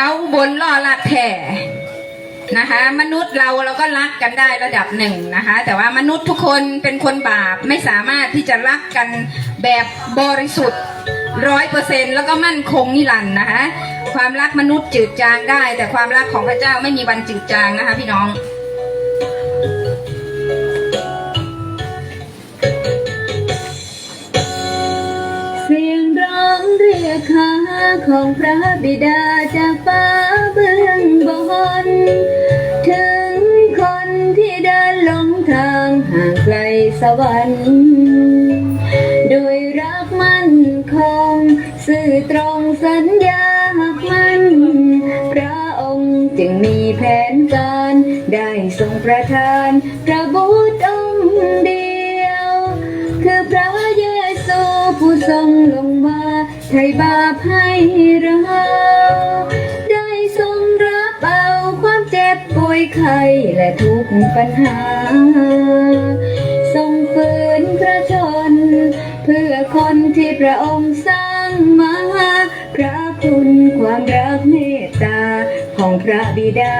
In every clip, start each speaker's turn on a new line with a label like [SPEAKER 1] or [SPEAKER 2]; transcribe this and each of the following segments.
[SPEAKER 1] าวบนล่อลักแผ่นะคะ มนุษย์เราเราก็รักกันได้ระดับหนึ่งนะคะ แต่ว่ามนุษย์ทุกคนเป็นคนบาปไม่สามารถที่จะรักกันแบบบริสุทธิ์ร้อยเปอร์เซ็นแล้วก็มั่นคงนิรันดร์นะคะ ความรักมนุษย์จืดจางได้ แต่ความรักของพระเจ้าไม่มีวันจืดจางนะคะ พี่น้อง
[SPEAKER 2] เรียกหาของพระบิดาจากฟ้าเบื้องบน ถึงคนที่เดินหลงทางห่างไกลสวรรค์ด้วยรักมั่นคงสื่อตรงสัญญาหักมันพระองค์จึงมีแผนการ ได้ทรงประทานพระบุตรองค์เดียว คือพระเยซูผู้ทรงลง ไถ่บาปให้เรา ได้ทรงรับเอาความเจ็บป่วยไข้และทุกปัญหา ทรงฝืนพระชน เพื่อคนที่พระองค์สร้างมา พระคุณความรักเมตตา ของพระบิดา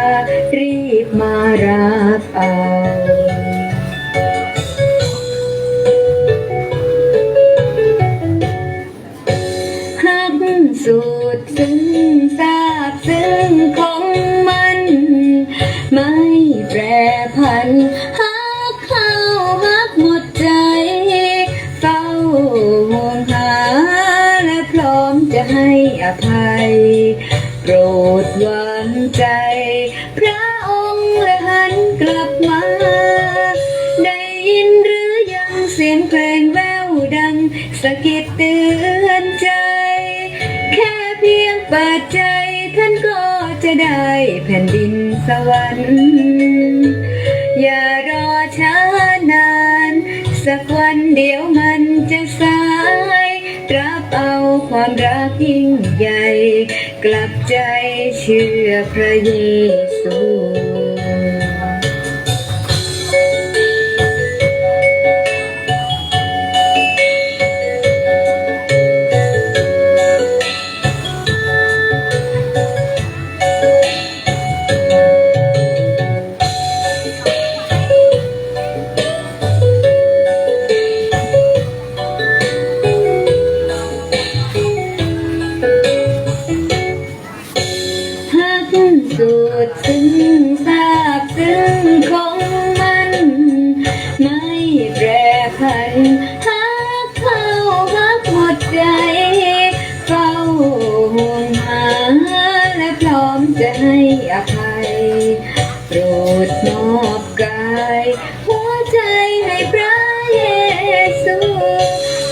[SPEAKER 2] รีบมารับเอา กลับมา ได้ยินหรือยังเสียงเพลงแววดังสะกิดเตือนใจ แค่เพียงเปิดใจท่านก็จะได้แผ่นดินสวรรค์อย่ารอช้านาน สักวันเดียวมันจะสาย รับเอาความรักยิ่งใหญ่ กลับใจเชื่อพระเยซู ร้อมจะให้อภัย โปรดมอบกาย หัวใจให้พระเยซู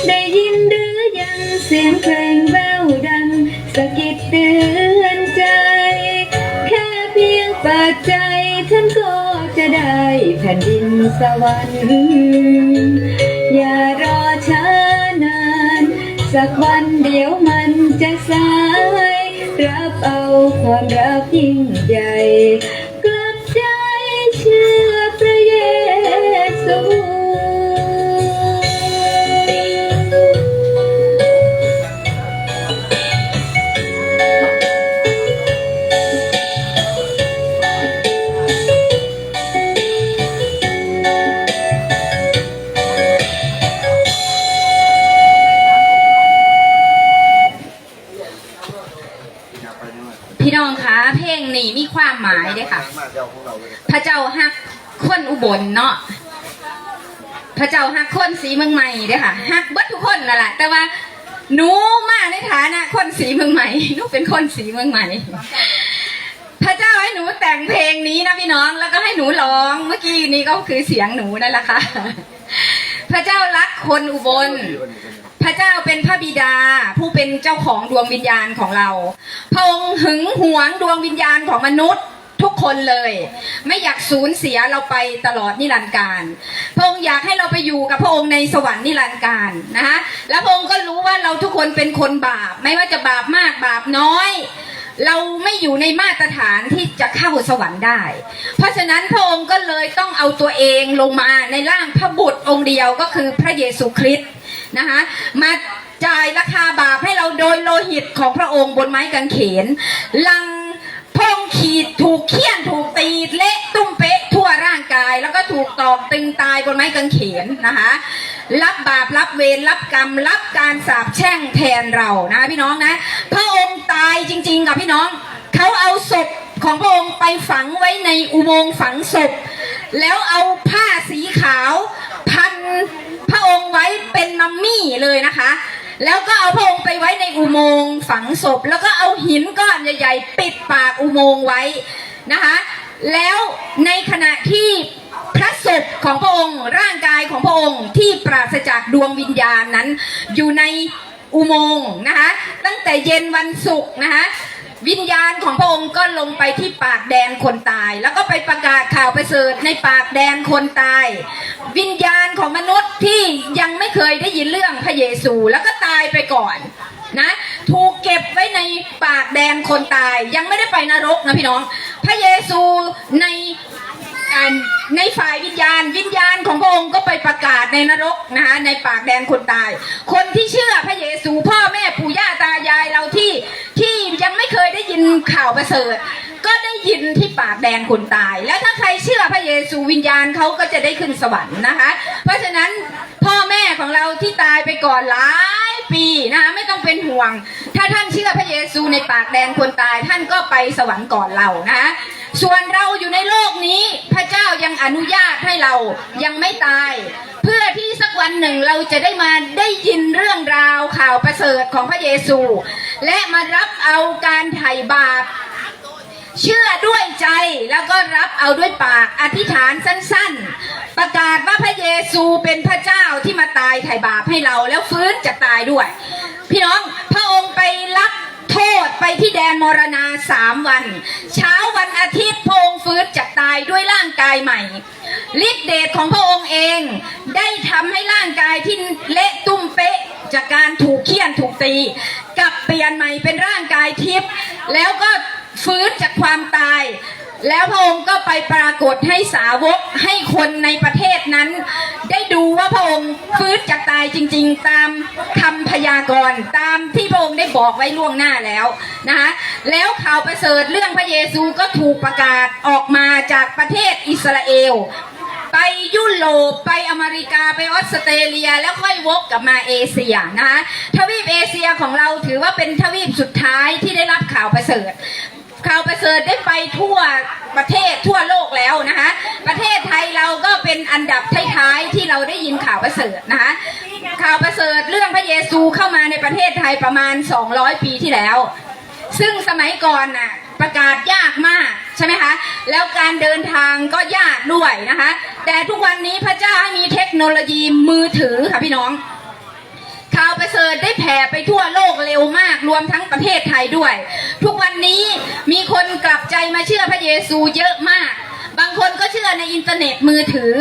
[SPEAKER 2] ได้ยินหรือยังเสียงเพลงแววดังสะกิดเตือนใจ แค่เพียงเปิดใจท่านก็จะได้แผ่นดินสวรรค์อย่ารอช้านาน สักวันเดียวมันจะสายรับ เอาความรักยิ่งใหญ่
[SPEAKER 1] หนูมาในฐานะคนสีเมืองใหม่หนูเป็นคนสีเมืองใหม่พระเจ้าให้หนูแต่งเพลงนี้นะพี่น้องแล้วก็ให้หนูร้องเมื่อกี้นี้ก็คือเสียงหนูนั่นแหละค่ะ พระเจ้ารักคนอุบล พระเจ้าเป็นพระบิดาผู้เป็นเจ้าของดวงวิญญาณของเรา พระองค์หึงหวงดวงวิญญาณของมนุษย์ ทุกคนเลย ไม่อยากสูญเสียเราไปตลอดนิรันดร์การ พระองค์อยากให้เราไปอยู่กับพระองค์ในสวรรค์นิรันดร์การนะคะแล้วพระองค์ก็รู้ว่าเราทุกคนเป็นคนบาป ไม่ว่าจะบาปมากบาปน้อยเราไม่อยู่ในมาตรฐานที่จะเข้าสวรรค์ได้ เพราะฉะนั้นพระองค์ก็เลยต้องเอาตัวเองลงมาในร่างพระบุตรองค์เดียวก็คือพระเยซูคริสต์นะคะมาจ่ายราคาบาปให้เราโดยโลหิตของพระองค์บนไม้กางเขนลัง ขีดถูกเคี่ยนถูกตีเละตุ้มเป๊ะทั่วร่างกาย แล้วก็ถูกตอกตึงตายบนไม้กางเขนนะคะรับบาปรับเวรรับกรรม รับการสาปแช่งแทนเรานะพี่น้องนะพระองค์ตายจริง ๆ กับพี่น้องเขาเอาศพของพระองค์ไปฝังไว้ในอุโมงค์ฝังศพ แล้วเอาผ้าสีขาว พันพระองค์ไว้เป็นมัมมี่เลยนะคะ แล้วก็เอาพระองค์ไปไว้ในอุโมงค์ฝังศพ แล้วก็เอาหินก้อนใหญ่ๆ ปิดปากอุโมงค์ไว้นะคะ แล้วในขณะที่พระศพของพระองค์ ร่างกายของพระองค์ที่ปราศจากดวงวิญญาณนั้น อยู่ในอุโมงค์นะคะ ตั้งแต่เย็นวันศุกร์นะคะ วิญญาณของพระองค์ก็ลงไปที่ปากแดนคนตาย แล้วก็ไปประกาศข่าวประเสริฐในปากแดนคนตาย วิญญาณของมนุษย์ที่ยังไม่เคยได้ยินเรื่องพระเยซูแล้วก็ตายไปก่อนนะถูกเก็บไว้ในปากแดนคนตายยังไม่ได้ไปนรกนะพี่น้อง พระเยซูใน อ่าในฝ่ายวิญญาณ วิญญาณของพระองค์ก็ไปประกาศในนรกนะคะในปากแดนคนตาย คนที่เชื่อพระเยซูพ่อแม่ปู่ย่าตายายเราที่ที่ยังไม่เคยได้ยินข่าวประเสริฐ ก็ได้ยินที่ปากแดนคนตาย แล้วถ้าใครเชื่อพระเยซูวิญญาณเขาก็จะได้ขึ้นสวรรค์นะคะ เพราะฉะนั้นพ่อแม่ของเราที่ตายไปก่อนหลายปีนะคะไม่ต้องเป็นห่วง ถ้าท่านเชื่อพระเยซูในปากแดนคนตาย ท่านก็ไปสวรรค์ก่อนเรานะคะส่วนเราอยู่ในโลกนี้พระเจ้ายังอนุญาตให้เรายังไม่ตาย เพื่อที่สักวันหนึ่งเราจะได้มาได้ยินเรื่องราวข่าวประเสริฐของพระเยซู และมารับเอาการไถ่บาป เชื่อด้วยใจแล้วก็รับเอาด้วยปากอธิษฐานสั้นๆ ประกาศว่าพระเยซูเป็นพระเจ้าที่มาตายไถ่บาปให้เราแล้วฟื้นจากตายด้วย พี่น้องพระองค์ไปรับโทษไปที่แดนมรณาสามวัน เช้าวันอาทิตย์พระองค์ฟื้นจากตายด้วยร่างกายใหม่ฤทธิเดชของพระองค์เองได้ทำให้ร่างกายที่เละตุ้มเป๊ะจากการถูกเคี่ยนถูกตีกลับเปลี่ยนใหม่เป็นร่างกายทิพย์แล้วก็ ฟื้นจากความตาย แล้วพระองค์ก็ไปปรากฏให้สาวกให้คนในประเทศนั้น ได้ดูว่าพระองค์ฟื้นจากตายจริง ๆ ตามคำพยากรณ์ตามที่พระองค์ได้บอกไว้ล่วงหน้าแล้วนะคะแล้วข่าวประเสริฐเรื่องพระเยซูก็ถูกประกาศออกมาจากประเทศอิสราเอลไปยุโรปไปอเมริกาไปออสเตรเลียแล้วค่อยวกกลับมาเอเชียนะคะทวีปเอเชียของเราถือว่าเป็นทวีปสุดท้ายที่ได้รับข่าวประเสริฐ ข่าวประเสริฐได้ไปทั่วประเทศทั่วโลกแล้วนะคะ ประเทศไทยเราก็เป็นอันดับท้ายๆที่เราได้ยินข่าวประเสริฐนะคะข่าวประเสริฐเรื่องพระเยซูเข้ามาในประเทศไทยประมาณ 200 ปีที่แล้ว ซึ่งสมัยก่อนน่ะประกาศยากมากใช่ไหมคะ แล้วการเดินทางก็ยากด้วยนะคะ แต่ทุกวันนี้พระเจ้าให้มีเทคโนโลยีมือถือค่ะพี่น้องาวประเสริฐได้แผ่ไปทั่วโลกเร็วมากรวมทั้งประเทศไทยด้วย ทุกวันนี้มีคนกลับใจมาเชื่อพระเยซูเยอะมาก บางคนก็เชื่อในอินเทอร์เน็ตมือถือ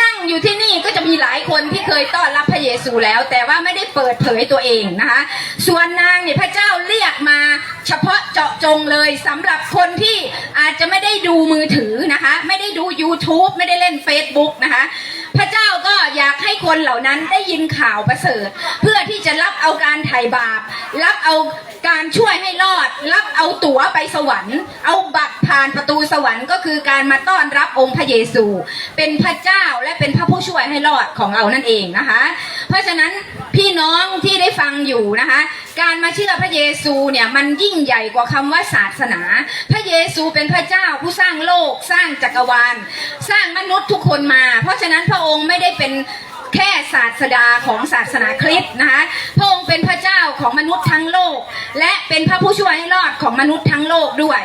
[SPEAKER 1] นั่งอยู่ที่นี่ก็จะมีหลายคนที่เคยต้อนรับพระเยซูแล้ว แต่ว่าไม่ได้เปิดเผยตัวเองนะคะ ส่วนนางเนี่ยพระเจ้าเรียกมาเฉพาะเจาะจงเลยสำหรับคนที่อาจจะไม่ได้ดูมือถือนะคะ ไม่ได้ดู YouTube ไม่ได้เล่น Facebook นะคะ พระเจ้าก็อยากให้คนเหล่านั้นได้ยินข่าวประเสริฐ เพื่อที่จะรับเอาการไถ่บาป รับเอา การช่วยให้รอดรับเอาตั๋วไปสวรรค์ เอาบัตรผ่านประตูสวรรค์ ก็คือการมาต้อนรับองค์พระเยซู เป็นพระเจ้าและเป็นพระผู้ช่วยให้รอดของเรานั่นเองนะคะ เพราะฉะนั้นพี่น้องที่ได้ฟังอยู่นะคะ การมาเชื่อพระเยซูเนี่ยมันยิ่งใหญ่กว่าคำว่าศาสนา พระเยซูเป็นพระเจ้าผู้สร้างโลกสร้างจักรวาล สร้างมนุษย์ทุกคนมา เพราะฉะนั้นพระองค์ไม่ได้เป็น แค่ศาสดาของศาสนาคริสต์นะคะพระองค์เป็นพระเจ้าของมนุษย์ทั้งโลก และเป็นพระผู้ช่วยให้รอดของมนุษย์ทั้งโลกด้วย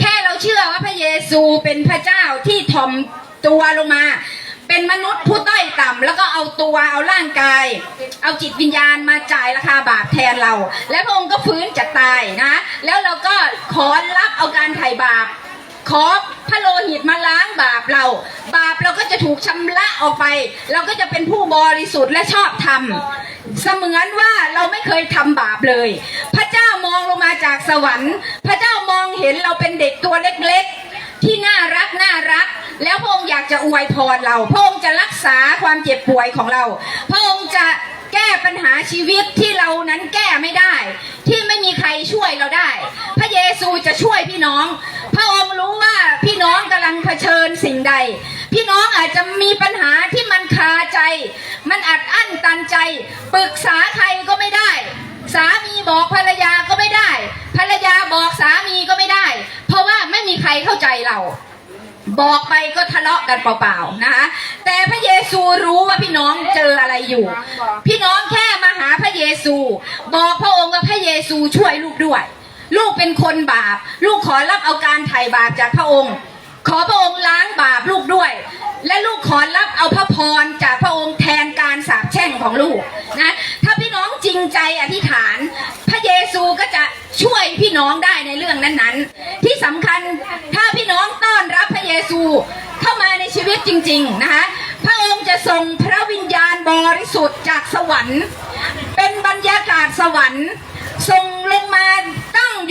[SPEAKER 1] แค่เราเชื่อว่าพระเยซูเป็นพระเจ้าที่ทอมตัวลงมาเป็นมนุษย์ผู้ต้อยต่ำแล้วก็เอาตัวเอาร่างกาย เอาจิตวิญญาณมาจ่ายราคาบาปแทนเรา และพระองค์ก็ฟื้นจากตายนะ แล้วเราก็ขอรับเอาการไถ่บาป ขอพระโลหิตมาล้างบาปเรา บาปเราก็จะถูกชำระออกไป เราก็จะเป็นผู้บริสุทธิ์และชอบธรรมเสมือนว่าเราไม่เคยทำบาปเลย พระเจ้ามองลงมาจากสวรรค์ พระเจ้ามองเห็นเราเป็นเด็กตัวเล็กๆ ที่น่ารักน่ารัก แล้วพระองค์อยากจะอวยพรเรา พระองค์จะรักษาความเจ็บป่วยของเรา พระองค์จะแก้ปัญหาชีวิตที่เรานั้นแก้ไม่ได้ ที่ไม่มีใครช่วยเราได้ พระเยซูจะช่วยพี่น้อง พระองค์รู้ว่าพี่น้องกำลังเผชิญสิ่งใด พี่น้องอาจจะมีปัญหาที่มันคาใจ มันอัดอั้นตันใจ ปรึกษาใครก็ไม่ได้ สามีบอกภรรยาก็ไม่ได้ ภรรยาบอกสามีก็ไม่ได้ เพราะว่าไม่มีใครเข้าใจเราบอกไปก็ทะเลาะกันเปล่าๆนะคะแต่พระเยซูรู้ว่าพี่น้องเจออะไรอยู่ พี่น้องแค่มาหาพระเยซู บอกพระองค์ว่าพระเยซูช่วยลูกด้วย ลูกเป็นคนบาป ลูกขอรับเอาการไถ่บาปจากพระองค์ ขอพระองค์ล้างบาปลูกด้วย และลูกขอรับเอาพระพรจากพระองค์แทนการสาปแช่งของลูกนะถ้าพี่น้องจริงใจอธิษฐาน พระเยซูก็จะช่วยพี่น้องได้ในเรื่องนั้นๆ ที่สำคัญถ้าพี่น้องต้อนรับพระเยซูเข้ามาในชีวิตจริง ๆนะคะพระองค์จะส่งพระวิญญาณบริสุทธิ์จากสวรรค์ เป็นบรรยากาศสวรรค์ส่งลงมา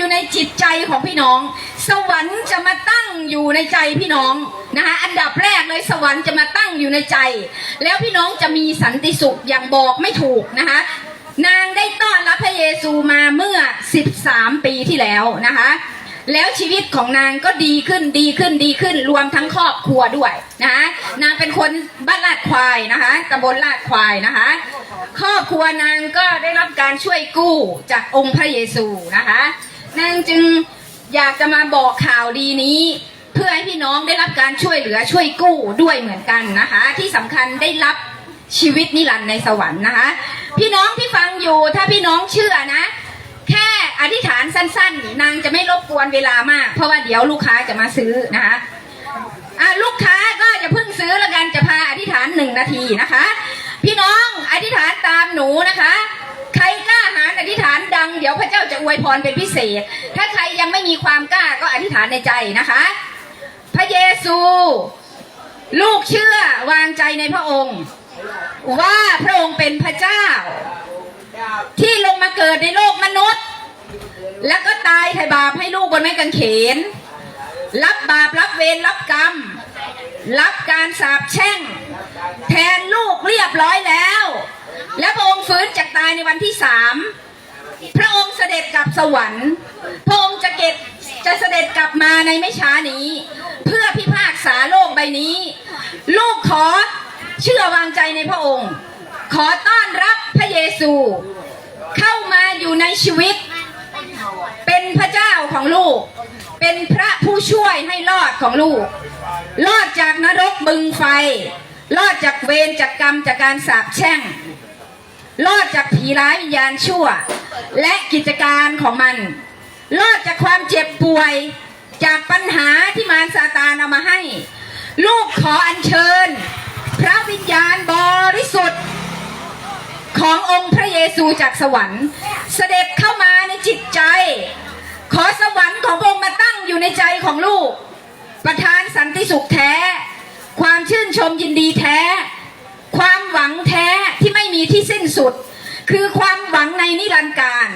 [SPEAKER 1] อยู่ในจิตใจของพี่น้อง สวรรค์จะมาตั้งอยู่ในใจพี่น้องนะคะอันดับแรกเลยสวรรค์จะมาตั้งอยู่ในใจ แล้วพี่น้องจะมีสันติสุขอย่างบอกไม่ถูกนะคะนางได้ต้อนรับพระเยซูมาเมื่อ 13 ปีที่แล้วนะคะแล้วชีวิตของนางก็ดีขึ้นดีขึ้นดีขึ้นรวมทั้งครอบครัวด้วยนะคะนางเป็นคนบ้านลาดควายนะคะตำบลลาดควายนะคะครอบครัวนางก็ได้รับการช่วยกู้จากองค์พระเยซูนะคะ นางจึงอยากจะมาบอกข่าวดีนี้ เพื่อให้พี่น้องได้รับการช่วยเหลือช่วยกู้ด้วยเหมือนกันนะคะ ที่สำคัญได้รับชีวิตนิรันดร์ในสวรรค์นะคะ พี่น้องที่ฟังอยู่ถ้าพี่น้องเชื่อนะ แค่อธิษฐานสั้น ๆ นางจะไม่รบกวนเวลามาก เพราะว่าเดี๋ยวลูกค้าจะมาซื้อนะคะอะลูกค้าก็จะเพิ่งซื้อแล้วกันจะพาอธิษฐานหนึ่งนาทีนะคะ พี่น้องอธิษฐานตามหนูนะคะ ใครกล้าหาอธิษฐานดังเดี๋ยวพระเจ้า วยพรเป็นพิเศษ ถ้าใครยังไม่มีความกล้าก็อธิษฐานในใจนะคะ พระเยซู ลูกเชื่อวางใจในพระองค์ ว่าพระองค์เป็นพระเจ้า ที่ลงมาเกิดในโลกมนุษย์ แล้วก็ตายไถ่บาปให้ลูกบนไม้กางเขน รับบาปรับเวรรับกรรม รับการสาปแช่ง แทนลูกเรียบร้อยแล้ว และพระองค์ฟื้นจากตายในวันที่สาม พระองค์เสด็จกลับสวรรค์ พระองค์จะเก็บจะเสด็จกลับมาในไม่ช้านี้ เพื่อพิพากษาโลกใบนี้ ลูกขอเชื่อวางใจในพระองค์ ขอต้อนรับพระเยซู เข้ามาอยู่ในชีวิต เป็นพระเจ้าของลูก เป็นพระผู้ช่วยให้รอดของลูก รอดจากนรกบึงไฟ รอดจากเวรจากกรรมจากการสาปแช่ง รอดจากผีร้ายวิญญาณชั่ว และกิจการของมัน รอดจากความเจ็บป่วยจากปัญหาที่มารซาตานเอามาให้ ลูกขออัญเชิญ พระวิญญาณบริสุทธิ์ ขององค์พระเยซูจากสวรรค์ เสด็จเข้ามาในจิตใจ ขอสวรรค์ของพระองค์มาตั้งอยู่ในใจของลูก ประทานสันติสุขแท้ ความชื่นชมยินดีแท้ ความหวังแท้ที่ไม่มีที่สิ้นสุด คือความหวังในนิรันดร์การ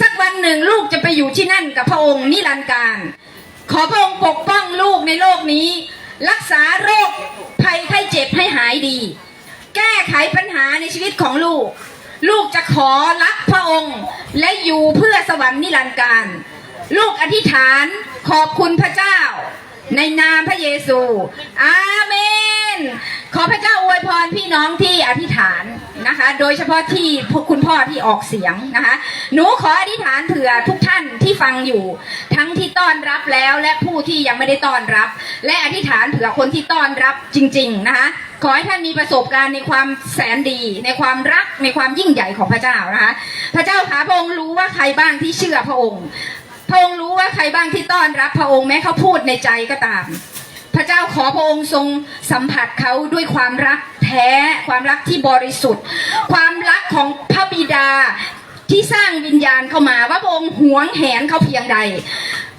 [SPEAKER 1] สักวันหนึ่งลูกจะไปอยู่ที่นั่นกับพระองค์นิรันดร์การ ขอพระองค์ปกป้องลูกในโลกนี้ รักษาโรคภัยไข้เจ็บให้หายดี แก้ไขปัญหาในชีวิตของลูก ลูกจะขอรักพระองค์ และอยู่เพื่อสวรรค์นิรันดร์การ ลูกอธิษฐานขอบคุณพระเจ้า ในนามพระเยซู อาเมน ขอพระเจ้าอวยพรพี่น้องที่อธิษฐานนะคะ โดยเฉพาะที่คุณพ่อที่ออกเสียงนะคะ หนูขออธิษฐานเผื่อทุกท่านที่ฟังอยู่ ทั้งที่ต้อนรับแล้วและผู้ที่ยังไม่ได้ต้อนรับ และอธิษฐานเผื่อคนที่ต้อนรับจริง ๆ นะคะขอให้ท่านมีประสบการณ์ในความแสนดี ในความรักในความยิ่งใหญ่ของพระเจ้านะคะ พระเจ้าขาพระองค์รู้ว่าใครบ้างที่เชื่อพระองค์พระองค์รู้ว่าใครบ้างที่ต้อนรับพระองค์แม้เขาพูดในใจก็ตาม พระเจ้าขอพระองค์ทรงสัมผัสเขาด้วยความรักแท้ความรักที่บริสุทธิ์ ความรักของพระบิดาที่สร้างวิญญาณเข้ามาว่าพระองค์หวงแหนเขาเพียงใด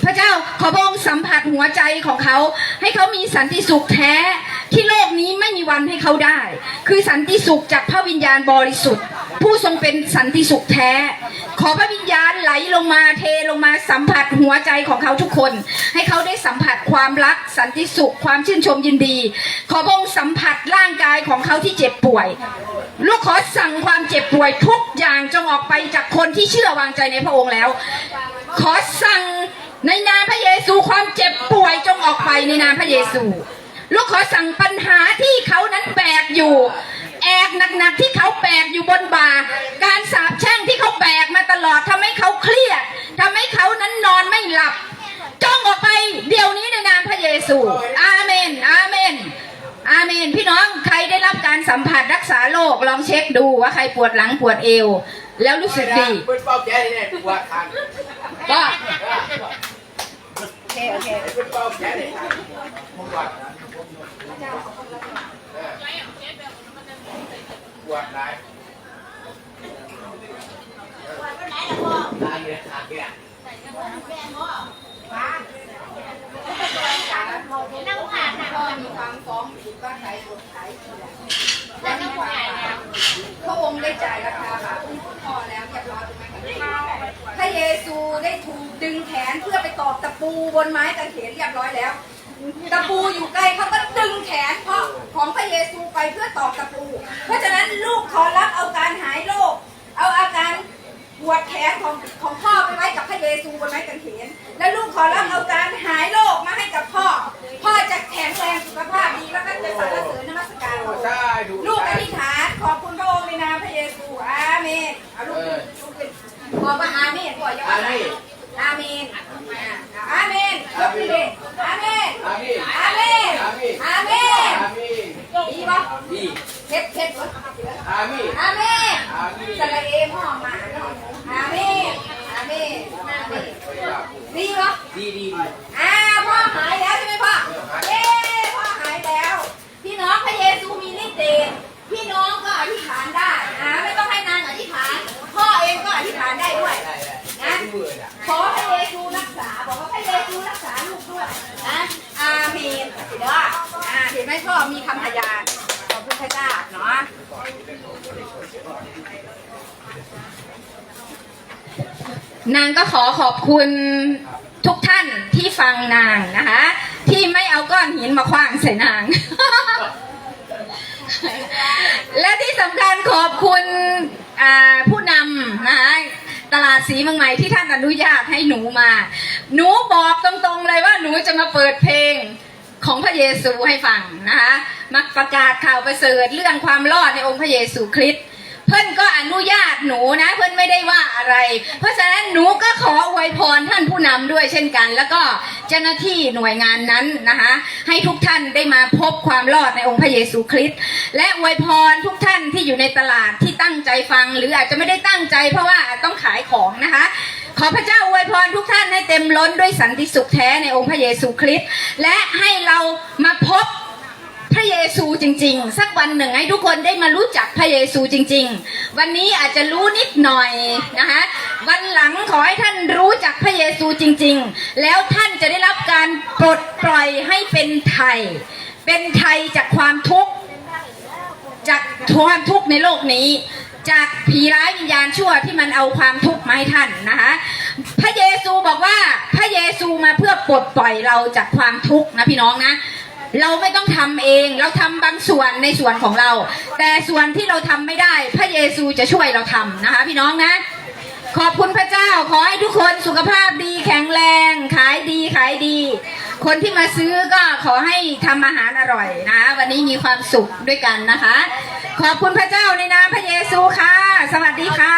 [SPEAKER 1] พระเจ้าขอพระองค์สัมผัสหัวใจของเขา ให้เขามีสันติสุขแท้ที่โลกนี้ไม่มีวันให้เขาได้ คือสันติสุขจากพระวิญญาณบริสุทธิ์ ผู้ทรงเป็นสันติสุขแท้ ขอพระวิญญาณไหลลงมาเทลงมาสัมผัสหัวใจของเขาทุกคน ให้เขาได้สัมผัสความรักสันติสุขความชื่นชมยินดี ขอพระองค์สัมผัสร่างกายของเขาที่เจ็บป่วย ลูกขอสั่งความเจ็บป่วยทุกอย่างจงออกไปจากคนที่เชื่อวางใจในพระองค์แล้ว ขอสั่ง ในนามพระเยซูความเจ็บป่วยจงออกไปในนามพระเยซู ลูกขอสั่งปัญหาที่เขานั้นแบกอยู่ แอกหนักๆที่เขาแบกอยู่บนบ่า การสาบแช่งที่เขาแบกมาตลอดทำให้เขาเครียดทำให้เขานั้นนอนไม่หลับจ้องออกไปเดี๋ยวนี้ในนามพระเยซู อาเมน อาเมน อาเมน พี่น้องใครได้รับการสัมผัสรักษาโรคลองเช็คดูว่าใครปวดหลังปวดเอว แล้วรู้สึกดี
[SPEAKER 3] เป้าแก่เนี่ยปวดทัน
[SPEAKER 1] ก็
[SPEAKER 3] โอเคโอเคปวดไหนตายเลยขาดเนี่ย
[SPEAKER 1] มีความฟ้องผิดก็ใช้กฎหมายและมีความพระองค์ได้จ่ายราคาบาปให้พ่อแล้วเรียบร้อยถูกไหมคะพระเยซูได้ถูกดึงแขนเพื่อไปตอกตะปู บนไม้กางเขนเรียบร้อยแล้ว ตะปูอยู่ใกล้เขาก็ดึงแขนเพราะของพระเยซูไปเพื่อตอกตะปู เพราะฉะนั้นลูกขอรับเอาการหายโรคเอาอาการปวดแขนของของพ่อไปไว้กับพระเยซูบนไม้กางเขนและลูกขอรับเอาการหายโรคมาให้กับพ่อ พ่อจะแข็งแรงสุขภาพดีแล้วก็จะสรรเสริญนมัสการพระองค์
[SPEAKER 3] ใช่ดู
[SPEAKER 1] ลูกอธิษฐานขอบคุณพระองค์ในนามพระเยซูอาเมนเอาลูกขึ้นลูกขึ้นบอกว่าอาเมนก่อนอย่าว่าอาเมน อาเมนยกขึ้นเลยอาเมน
[SPEAKER 3] อามี
[SPEAKER 1] อาเมน
[SPEAKER 3] อามี
[SPEAKER 1] อาเมน
[SPEAKER 3] อามี
[SPEAKER 1] ดีปะ
[SPEAKER 3] ดี
[SPEAKER 1] เพ็ดเพ็ดวะ
[SPEAKER 3] อามี
[SPEAKER 1] อาเมน
[SPEAKER 3] อามี
[SPEAKER 1] สระเอพ่อมาอาเมนอาเมนอาเมนดีปะ
[SPEAKER 3] ดีดี
[SPEAKER 1] อ่า เด้ออ่าเห็นไหมพ่อมีคำพยานขอบคุณพระเจ้าเนาะนางก็ขอขอบคุณทุกท่านที่ฟังนางนะคะ ที่ไม่เอาก้อนหินมาคว้างใส่นาง และที่สำคัญขอบคุณผู้นำนะคะตลาดสีเมืองใหม่ที่ท่านอนุญาตให้หนูมา หนูบอกตรงๆเลยว่าหนูจะมาเปิดเพลง ของพระเยซูให้ฟังนะคะมาประกาศข่าวประเสริฐเรื่องความรอดในองค์พระเยซูคริสต์เพื่อนก็อนุญาตหนูนะ เพื่อนไม่ได้ว่าอะไร เพราะฉะนั้นหนูก็ขออวยพรท่านผู้นำด้วยเช่นกัน แล้วก็เจ้าหน้าที่หน่วยงานนั้นนะคะให้ทุกท่านได้มาพบความรอดในองค์พระเยซูคริสต์และอวยพรทุกท่านที่อยู่ในตลาดที่ตั้งใจฟัง หรืออาจจะไม่ได้ตั้งใจเพราะว่าต้องขาย ขอพระเจ้าอวยพรทุกท่านให้เต็มล้นด้วยสันติสุขแท้ในองค์พระเยซูคริสต์และให้เรามาพบพระเยซูจริง ๆ สักวันหนึ่งให้ทุกคนได้มารู้จักพระเยซูจริง ๆ วันนี้อาจจะรู้นิดหน่อยนะคะวันหลังขอให้ท่านรู้จักพระเยซูจริง ๆ แล้วท่านจะได้รับการปลดปล่อยให้เป็นไทย เป็นไทยจากความทุกข์จากความทุกข์ในโลกนี้ จากผีร้ายวิญญาณชั่วที่มันเอาความทุกข์มาให้ท่านนะคะพระเยซูบอกว่าพระเยซูมาเพื่อปลดปล่อยเราจากความทุกข์นะพี่น้องนะเราไม่ต้องทำเองเราทำบางส่วนในส่วนของเรา แต่ส่วนที่เราทำไม่ได้ พระเยซูจะช่วยเราทำนะคะพี่น้องนะ ขอบคุณพระเจ้าขอให้ทุกคนสุขภาพดีแข็งแรง ขายดีขายดี คนที่มาซื้อก็ขอให้ทำอาหารอร่อยนะ วันนี้มีความสุขด้วยกันนะคะ ขอบคุณพระเจ้าในนามพระเยซูค่ะ สวัสดีค่ะ